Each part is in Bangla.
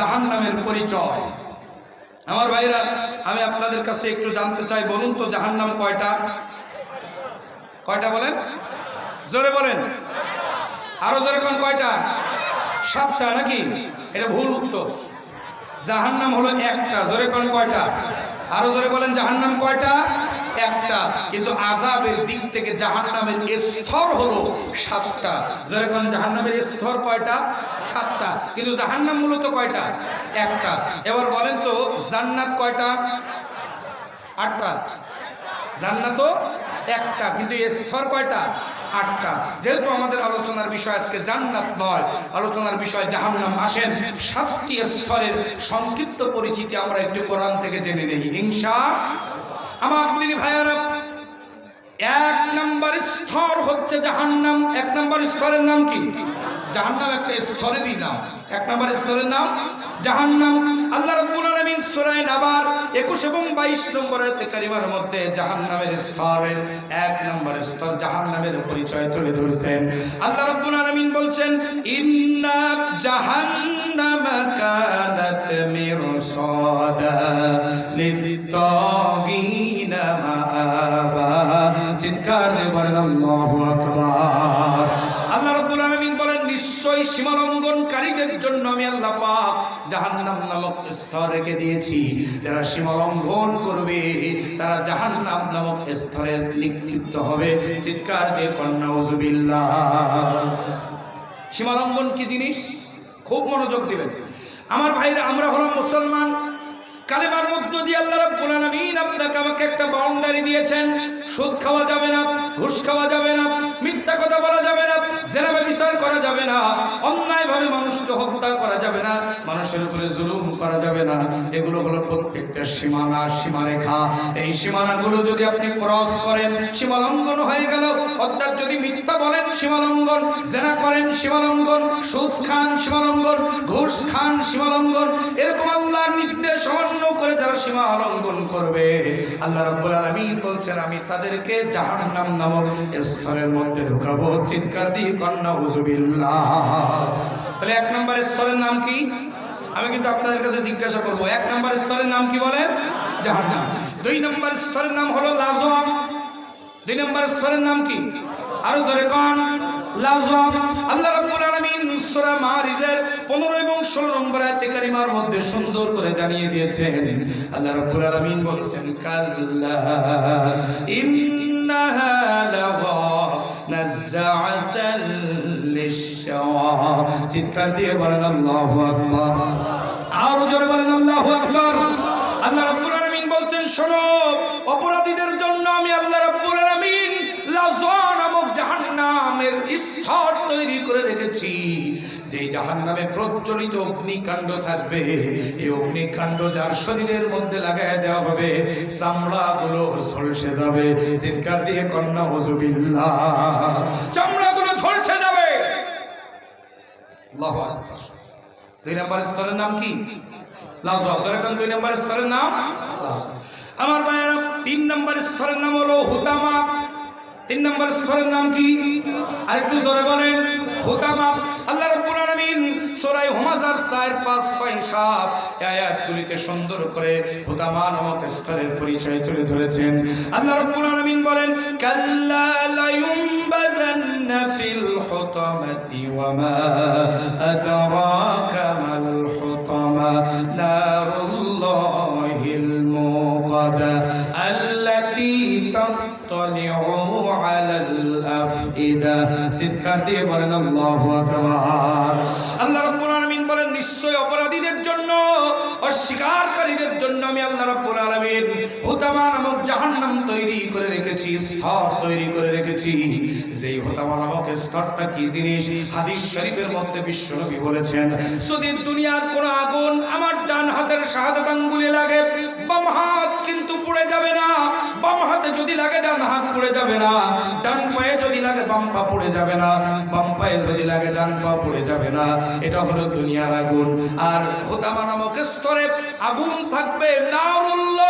জাহান নামের পরিচয়। আমার ভাইরা, আমি আপনাদের কাছে একটু জানতে চাই, বলুন তো জাহান নাম কয়টা? কয়টা বলেন? জোরে বলেন। আরও জোরে কোন কয়টা? সাতটা নাকি? এটা ভুল উত্তর। জাহান নাম হলো একটা। জোরে কোন কয়টা? আরও জোরে বলেন, জাহান নাম কয়টা? একটা, কিন্তু আজাবের দিক থেকে জাহান নামের স্তর হলো সাতটা। যেরকম জাহান নামের স্তর কয়টা? সাতটা। কিন্তু জাহান নাম মূলত কয়টা? একটা। এবার বলেন তো, জান্নাত কয়টা? আটটা। জান্নাতও একটা, কিন্তু স্তর কয়টা? আটটা। যেহেতু আমাদের আলোচনার বিষয় আজকে জান্নাত নয়, আলোচনার বিষয় জাহান্নাম। আসেন, সাতটি স্তরের সংক্ষিপ্ত পরিচিতি আমরা একটু কোরআন থেকে জেনে নেই। হিংসা আমার দিনী ভাইয়ারা, এক নম্বর স্তর হচ্ছে জাহান্নাম। এক নম্বর স্তরের নাম কি? জাহান্নাম একটা স্তরেরই নাম। এক নম্বর স্তরের নাম জাহান্নাম। আল্লাহ রাব্বুল আলামিন সূরা নাবার 21 এবং 22 নম্বর আয়াতে কারিমার মধ্যে জাহান্নামের স্তরের এক নম্বর স্তর জাহান্নামের পরিচয় তুলে ধরছেন। আল্লাহ রাব্বুল বলছেন, ইন্না জাহান্নামা কানাত মিরসাদা লিত্তাগিনা মাআবা চিৎকার দিয়ে বলেন, আল্লাহু আল্লাহ রাব্বুল আলামিন বলেন, নিশ্চয়ই সীমালঙ্ঘনকারীদের জন্য আমি জাহান্নাম নামক স্তর রেখে দিয়েছি। যারা সীমালঙ্ঘন করবে, তারা জাহান্নাম নামক স্তরে নিক্ষিপ্ত হবে। চিৎকার দিয়ে কন্যা সীমালঙ্ঘন কি জিনিস? খুব মনোযোগ দিবেন। আমার ভাইরা আমরা হলাম মুসলমান। কালেমার মধ্য দিয়ে আল্লাহ রাব্বুল আলামিন আপনাকে আমাকে একটা বাউন্ডারি দিয়েছেন। সুদ খাওয়া যাবে না, ঘুষ খাওয়া যাবে না, মিথ্যা কথা বলা যাবে না, জেনাবে বিচার করা যাবে না, অন্যায়ভাবে মানুষকে হত্যা করা যাবে না, মানুষের উপরে জুলুম করা যাবে না। এগুলো হলো প্রত্যেকটা সীমানা, সীমারেখা। এই সীমানাগুলো যদি আপনি ক্রস করেন, সীমালঙ্ঘন হয়ে গেল, অর্থাৎ যদি মিথ্যা বলেন সীমালঙ্ঘন, জেনা করেন সীমালঙ্ঘন, সুদ খান সীমালঙ্ঘন, ঘুষ খান সীমালঙ্ঘন, এরকম আল্লাহর অমান্য করে যারা সীমা লঙ্ঘন করবে। আল্লাহ রাব্বুল আলামিন বলছেন, আমি তাদেরকে জাহান্নাম নামক স্তরের মধ্যে ঢুকাবো। চিৎকার দিয়ে কন্যা হুজুবিল্লাহ তাহলে এক নম্বর স্তরের নাম কি? আমি কিন্তু আপনাদের কাছে জিজ্ঞাসা করব, এক নম্বর স্তরের নাম কি বলেন? জাহান্নাম। দুই নম্বর স্তরের নাম হলো লাজম দুই নম্বর স্তরের নাম কি? আরও জোরে কোন লাজম আল্লাহ রাব্বুল আলামিন সূরা মারিজের 15 16 নম্বর মধ্যে সুন্দর করে জানিয়ে দিয়েছেন। আল্লাহ রাব্বুল আলামিন বলেছেন, কাল্লা ইন্নাহা লাযা নাযাআতাল লিশশাওয়া চিৎকার দিয়ে বলেন, আল্লাহু আকবার। আরও জোরে বলেন, আল্লাহু আকবার। আল্লাহ রাব্বুল আলামিন বলছেন, শোনো, অপরাধীদের জন্য স্তর তৈরি করে রেখেছি, যে জাহান নামে প্রজ্বলিত অগ্নিকাণ্ড থাকবে। এই অগ্নিকাণ্ড যার শরীরের মধ্যে লাগায় দেওয়া হবে, চামড়াগুলো ঝলসে যাবে। চিৎকার দিয়ে কন্যা হুজুবিল্লাহ চামড়াগুলো ঝলসে যাবে। দুই নম্বর স্তরের নাম কি? দুই নম্বর স্তরের নাম। আমার ভাইয়েরা, তিন নম্বর স্তরের নাম হলো হুতামা। তিন নম্বর স্তরের নাম কি? আরেকটু জোরে বলেন, হুতামা। আল্লাহ রাব্বুল আলামিন সূরা হুমাজার 4 5 6 7 আয়াতগুলিতে সুন্দর করে হুতামা নামক স্তরের পরিচয় তুলে ধরেছেন। আল্লাহ রাব্বুল আলামিন বলেন, কাল্লা লা ইউমবাযান্না ফিল হুতামাতি ওয়া মা আদরাকা মাল হুতামা। নারুল্লাহিল মুকাদা দিয়ে বলেন, আল্লাহু আকবার। আল্লাহ রাব্বুল বলেন, নিশ্চয় অপরাধীদের জন্য, অস্বীকারীদের জন্য আমি আল্লাহ রাব্বুল আলামিন হুতামা নামক জাহান্নাম তৈরি করে রেখেছি, স্তর তৈরি করে রেখেছি। যেই হুতামা নামক স্তরটা কি জিনিস? হাদিস শরীফের মধ্যে বিশ্বনবী বলেছেন, যদি দুনিয়ার কোন আগুন আমার ডান হাতের শাহাদাত আঙ্গুলে লাগে বাম হাত কিন্তু পুড়ে যাবে না। বাম হাতে যদি লাগে, ডান হাত পুড়ে যাবে না। ডান পায়ে যদি লাগে, বাম পা পুড়ে যাবে না। বাম পায়ে যদি লাগে, ডান পা পুড়ে যাবে না। এটা হলো দুনিয়ার আগুন। আর হোতামা নামক স্তরে আগুন থাকবে। নাউল্লাহ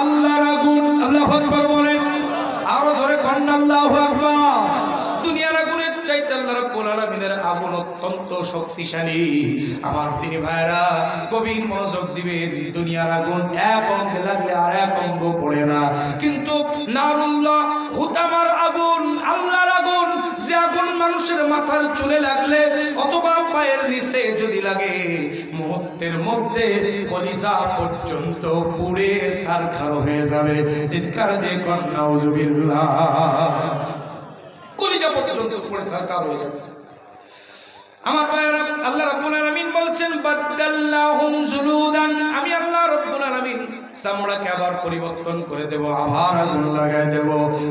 আল্লাহর আগুন। আল্লাহ বলেন। আরও ধরে কন্যা আল্লাহু আকবার। দুনিয়ার আগুনের চাইতে আল্লাহ রাব্বুল আলামিনের আগুন অত্যন্ত শক্তিশালী। আমার ভাইরা মনোযোগ দিবেন, দুনিয়ার আগুন এক অঙ্গে লাগলে আর এক অঙ্গ পড়ে না। কিন্তু নারুল্লাহ হুতামার আগুন, আল্লাহর আগুন, যে আগুন মানুষের মাথার চুলে লাগলে অথবা পায়ের নিচে যদি লাগে, মুহূর্তের মধ্যে কলিজা পর্যন্ত পুড়ে সারখার হয়ে যাবে। চিৎকার দিয়ে কন্যা কলিজা পর্যন্ত পুড়ে সারখার হয়ে যাবে। আমার ভাইয়েরা, আল্লাহ রাব্বুল আলামিন বলছেন, বাদদাল্লাহুম জুলুদান। আমি আল্লাহ রাব্বুল আলামিন চামড়াকে আবার পরিবর্তন করে দেব, আবার আগুন লাগাই দেব।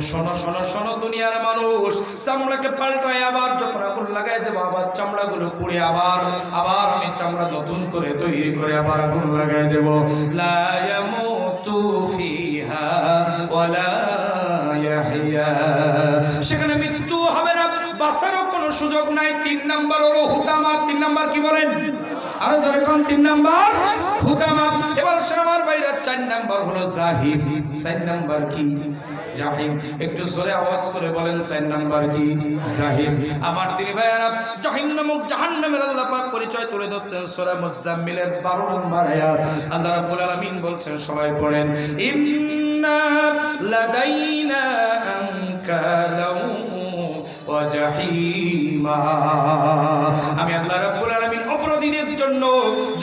শোনো শোনো শোনো দুনিয়ার মানুষ, চামড়াকে পাল্টায় আবার যখন আগুন লাগাই দেব, আবার চামড়াগুলো পুড়ে আবার আবার আমি চামড়া নতুন করে তৈরি করে আবার আগুন লাগাই দেব। লা ইয়ামুতু ফিহা ওয়ালা সেখানে মৃত্যু হবে না, বাঁচারও কোনো সুযোগ নাই। তিন নাম্বার হুতামা, তিন নাম্বার কি বলেন? আরও তিন নাম্বার? হুতামা। এবার চার নাম্বার হলো চার নাম্বার কি? একটু জোরে আওয়াজ করে বলেন, চার নাম্বার কি? আমার ভাইয়ারা, জাহিম নামক জাহান্নামের আল্লাহ পাক পরিচয় তুলে ধরছেন সূরা মুজাম্মিলের 12 নম্বর আয়াত। আল্লাহ রাব্বুল আলামিন বলছেন, সবাই পড়েন ইন্না لدينا أنكالا وجحيما. আমি আল্লাহ রাব্বুল আলামিন অপরাধীদের জন্য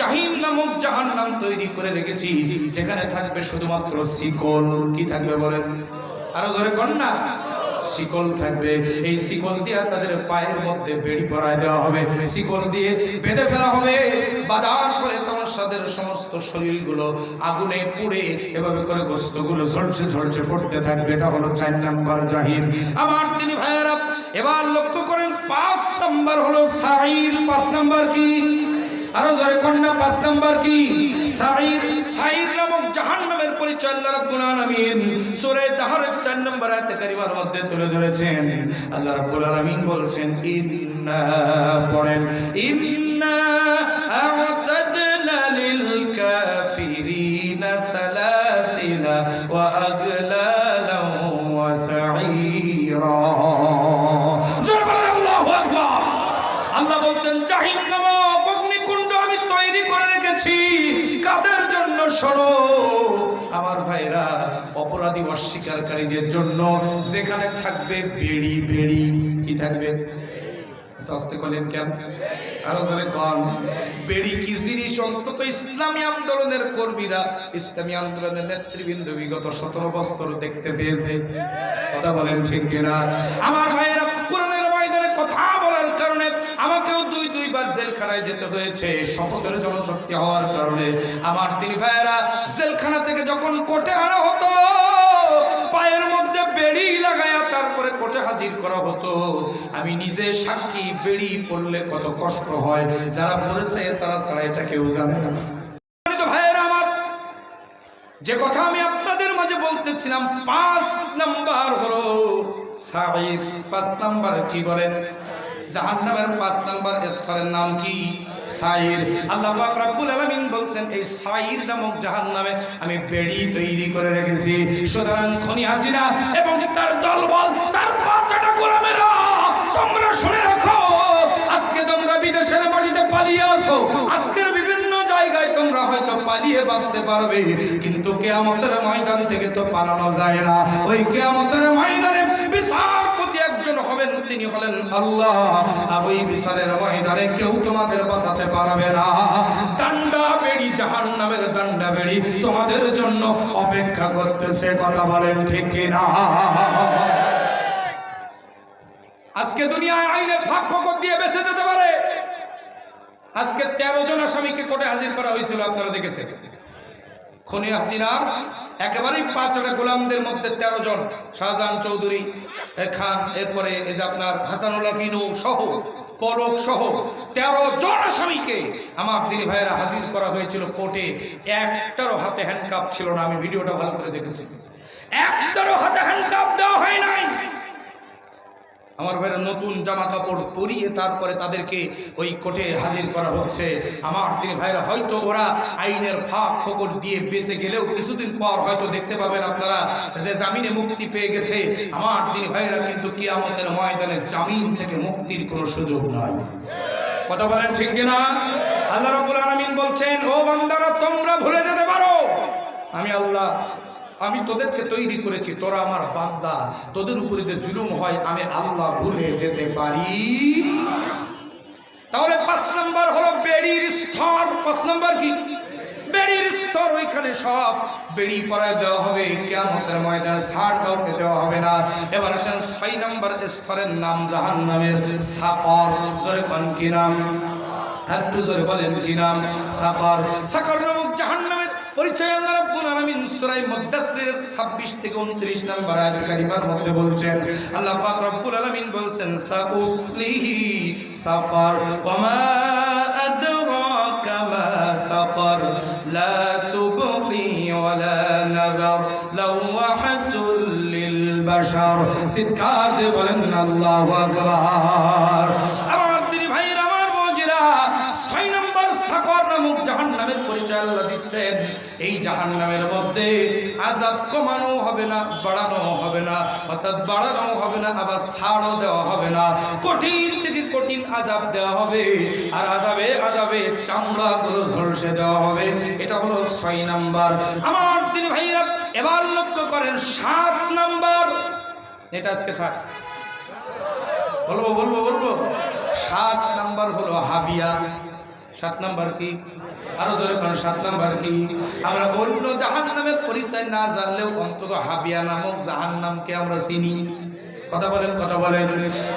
জাহিম নামক জাহান্নাম তৈরি করে রেখেছি, যেখানে থাকবে শুধুমাত্র শিকল। কি থাকবে বলেন? আরও জোরে কর না? শিকল থাকবে। এই শিকল দিয়ে তাদের পায়ের মধ্যে বেড়ি পরায় দেওয়া হবে। শিকল দিয়ে বেঁধে ফেলা হবে। বাদার করে তোমার সাদের সমস্ত শরীরগুলো আগুনে পুড়ে এভাবে করে গোস্তগুলো ঝলসে ঝলসে পড়তে থাকবে। এটা হলো চার নাম্বার জাহির আমার তিনি ভাইয়েরা, এবার লক্ষ্য করেন পাঁচ নাম্বার হলো সাইর পাঁচ নাম্বার কি? আরও জয় কন্যা পাঁচ নাম্বার কি? সাইর সাইর নামক জাহান্নামের পরিচয় আল্লাহ রাব্বুল সূরা দাহরের 4 নম্বর মধ্যে তুলে ধরেছেন। আল্লাহ রাব্বুল আলামিন বলছেন, ইন্না পড়েন, ইন্না আ'তাদনা লিল কাফিরিনা সালাসিলা ওয়া আগলালান ওয়া বলেন, আল্লাহু বলতেন জাহিম নামক অগ্নিকুণ্ড আমি তৈরি করে রেখেছি। কাদের জন্য শোনো? আমার ভাইরা অপরাধী অস্বীকারীদের জন্য যেখানে থাকবে বেড়ি বেড়ি, কি থাকবে? ইসলামী আন্দোলনের কর্মীরা ইসলামী আন্দোলনের বিগত দেখতে পেয়েছে। কথা বলেন ঠিক কিনা? আমার ভাইয়েরা কথা আমাকেও দুই দুইবার জেলখানায় যেতে হয়েছে। শপথের জনশক্তি হওয়ার কারণে আমার তিন ভাইয়েরা জেলখানা থেকে যখন কোর্টে আনা হতো, পায়ের মধ্যে বেড়ি লাগায়া তারপরে কোর্টে হাজির করা হতো। আমি নিজে সাক্ষী বেড়ি পড়লে কত কষ্ট হয়, যারা পড়েছে তারা ছাড়া এটা কেউ জানে না। যে কথা আমি আপনাদের মাঝে বলতেছিলাম, পাঁচ নাম্বার হলো সাইর পাঁচ নাম্বার কি বলেন? জাহান্নামের পাঁচ নাম্বার স্তরের নাম কি? সাইর। আল্লাহ পাক রব্বুল আলামিন বলছেন, এই সাইর নামক জাহান্নামে আমি বেড়ি তৈরি করে রেখেছি। সুতরাং খনি হাসিনা এবং তার দলবল, তার বাচ্চাটা গোলামেরা, তোমরা শুনে রাখো, আজকে তোমরা বিদেশের মাটিতে পালিয়ে আসো। আজকের বিভিন্ন জায়গায় তোমরা হয়তো পালিয়ে বাঁচতে পারবে, কিন্তু কেয়ামতের ময়দান থেকে তো পালানো যায় না। ওই কেয়ামতের ময়দানে তিনি হলেন আল্লাহ। আর ওই বিচারের ময়দানে কেউ তোমাদের বাঁচাতে পারবে না। ডান্ডা বেড়ি জাহান নামের ডান্ডা বেড়ি তোমাদের জন্য অপেক্ষা করতেছে, কথা বলেন ঠিক কিনা? আজকে দুনিয়ায় আইনের ফাঁক ফকর দিয়ে বেঁচে যেতে পারে। আজকে তেরো জন আসামিকে কোর্টে হাজির করা হয়েছিল, আপনারা দেখেছেন? খনি হাসিনা একেবারেই পাঁচটা গোলামদের মধ্যে তেরো জন, শাহজাহান চৌধুরী খান, এরপরে এই যে আপনার হাসানুল্লাহ বিনু সহ পলক সহ, তেরো জন আসামিকে আমার দিদি ভাইয়েরা হাজির করা হয়েছিল কোর্টে। একটারও হাতে হ্যান্ডকাপ ছিল না, আমি ভিডিওটা ভালো করে দেখেছি। একটারও হাতে হ্যান্ডকাপ দেওয়া হয় নাই। আমার ভাইয়ের নতুন জামা কাপড় পরিয়ে তারপরে তাদেরকে ওই কোর্টে হাজির করা হচ্ছে। আমার তিনি ভাইরা হয়তো ওরা আইনের ফাঁক ফকর দিয়ে বেঁচে গেলেও কিছুদিন পর হয়তো দেখতে পাবেন আপনারা যে জামিনে মুক্তি পেয়ে গেছে। আমার তিনি ভাইরা কিন্তু কিয়ামতের ময়দানে জামিন থেকে মুক্তির কোনো সুযোগ নাই। কথা বলেন ঠিক কিনা? আল্লাহ রাব্বুল আলামিন বলছেন, ও বান্দারা, তোমরা ভুলে যেতে পারো। আমি আল্লাহ আমি তোদেরকে তৈরি করেছি, তোরা আমার বান্দা। তোদের উপরে যে জুলুম হয়, আমি আল্লাহ ভুলে যেতে পারি। তাহলে পাঁচ নম্বর হলো বেড়ির স্তর। পাঁচ নম্বর কি? বেড়ির স্তর, ওইখানে সব বেড়ি পরায় দেওয়া হবে। কেমতের ময়দানে ছাড় কাউকে দেওয়া হবে না। এবার আসেন ছয় নম্বর স্তরের নাম জাহান নামের সাকর জোরে কোন কি নাম? একটু জোরে বলেন কি নাম? সাকর সাকর পরিচয় আল্লাহ রাব্বুল আলামিন সূরা মুদ্দাসসির 26 থেকে 29 নম্বর আয়াত কারিমার মধ্যে বলছেন, আল্লাহ পাক রব্বুল আলামিন বলছেন, সাউসলিহি সাফার ওয়া মা আদরাকা মা সাফার, লা তুবqi ওয়া লা নাযার লাওয়াহাতুল লিল বাশার। চিৎকার দিয়ে বলেন, আল্লাহু আকবার। দিচ্ছেন এই জাহান নামের মধ্যে আজাব কমানো হবে না, বাড়ানো হবে না, অর্থাৎ বাড়ানো হবে না, আবার ছাড়ও দেওয়া হবে না। কঠিন থেকে কঠিন আজাব দেওয়া হবে, আর আজাবে আজাবে চামড়াগুলো ঝলসে দেওয়া হবে। এটা হলো ছয় নাম্বার। আমার দিন ভাইরা এবার লক্ষ্য করেন, সাত নাম্বার। এটা আজকে থাক। বলব বলব বলব। সাত নাম্বার হলো হাবিয়া। সাত নাম্বার কি? আরও জোরে কোন সাত নাম্বার কি? আমরা অন্য জাহান নামের পরিচয় না জানলেও অন্তত হাবিয়া নামক জাহান নামকে আমরা চিনি। কথা বলেন কথা বলেন।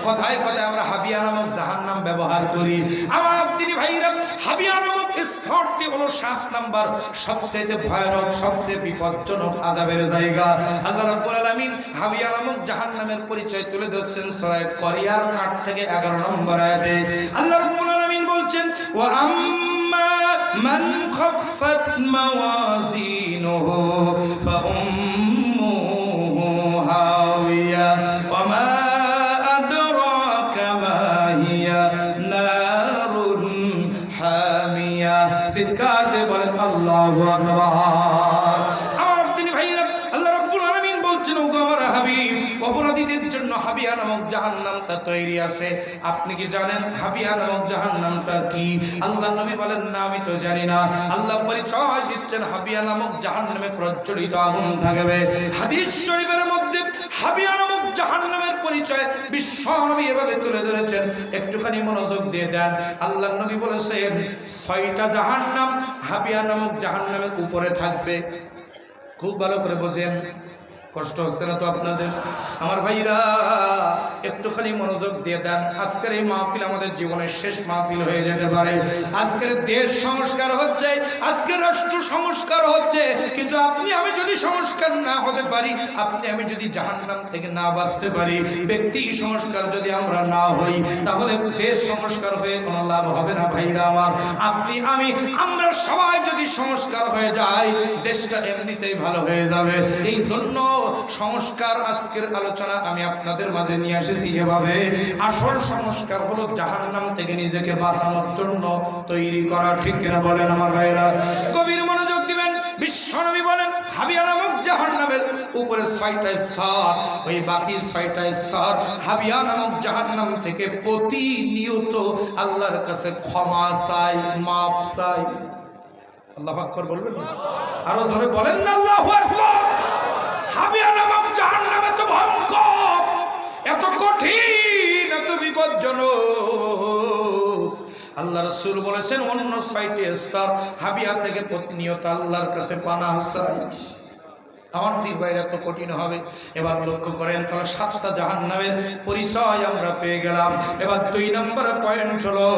কথায় কথায় আমরা হাবিয়া নামক জাহান নাম ব্যবহার করি। আমার ভাইরা, হাবিয়া নামক স্তরটি হলো সাত নাম্বার সবচেয়ে ভয়ানক, সবচেয়ে বিপজ্জনক আজাবের জায়গা। আল্লাহ রাব্বুল আলামিন হাবিয়া নামক জাহান্নামের পরিচয় তুলে ধরছেন সূরা করিয়ার 8 থেকে 11 নম্বর আয়াতে। আল্লাহ রাব্বুল আলামিন বলছেন, ওয়া আম্মা মান খাফফাত মাওয়াজিনুহু ফাউম্মুহু হাওিয়া ওয়া মা আদরাকা মা হিয়া নারুন হামিয়া চিৎকার দিয়ে বলেন অপরাধীদের জন্য হাবিয়া নামক জাহান নামটা তৈরি আছে। আপনি কি জানেন হাবিয়া নামক জাহান নামটা কি? আল্লাহ নবী বলেন, না, আমি তো জানি না। আল্লাহ পরিচয় দিচ্ছেন, হাবিয়া নামক জাহান্নামে প্রজ্বলিত আগুন থাকবে। হাদিস শরীফের মধ্যে হাবিয়া নামক জাহান্নামের পরিচয় বিশ্ব নবী এভাবে তুলে ধরেছেন। একটুখানি মনোযোগ দিয়ে দেন। আল্লাহ নবী বলেছেন, ছয়টা জাহান্নাম হাবিয়া নামক জাহান নামের উপরে থাকবে। খুব ভালো করে বোঝেন। কষ্ট হচ্ছে না তো আপনাদের? আমার ভাইরা, একটুখানি মনোযোগ দিয়ে দেন। আজকের এই মাহফিল আমাদের জীবনের শেষ মাহফিল হয়ে যেতে পারে। আজকের দেশ সংস্কার হচ্ছে, আজকের রাষ্ট্র সংস্কার হচ্ছে। কিন্তু আপনি, আমি যদি সংস্কার না হতে পারি, আপনি, আমি যদি জাহান্নাম থেকে না বাঁচতে পারি, ব্যক্তি সংস্কার যদি আমরা না হই, তাহলে দেশ সংস্কার হয়ে কোনো লাভ হবে না ভাইরা আমার। আপনি, আমি, আমরা সবাই যদি সংস্কার হয়ে যাই, দেশটা এমনিতেই ভালো হয়ে যাবে। এই জন্য সংস্কার আজকের আলোচনা আমি আপনাদের মাঝে নিয়ে এসেছি এভাবে। আসল সংস্কার হলো জাহান্নাম থেকে নিজেকে বাঁচানোর জন্য তৈরি করা, ঠিক কিনা বলেন আমার ভাইরা গভীর মনোযোগ দিবেন বিশ্বনবী বলেন আরও ধরে বলেন না, আল্লাহ হাবিয়া নামক এত ভয়ঙ্কর। এত কঠিন, এত বিপজ্জনক। আল্লাহ রসুল বলেছেন, অন্য ছয়টি স্তর হাবিয়া থেকে প্রতিনিয়ত আল্লাহর কাছে পানা আমার দিক বাইরে এত কঠিন হবে। এবার লক্ষ্য করেন তাহলে সাতটা জাহান্নামের পরিচয় আমরা পেয়ে গেলাম। এবার দুই নম্বর পয়েন্ট হলো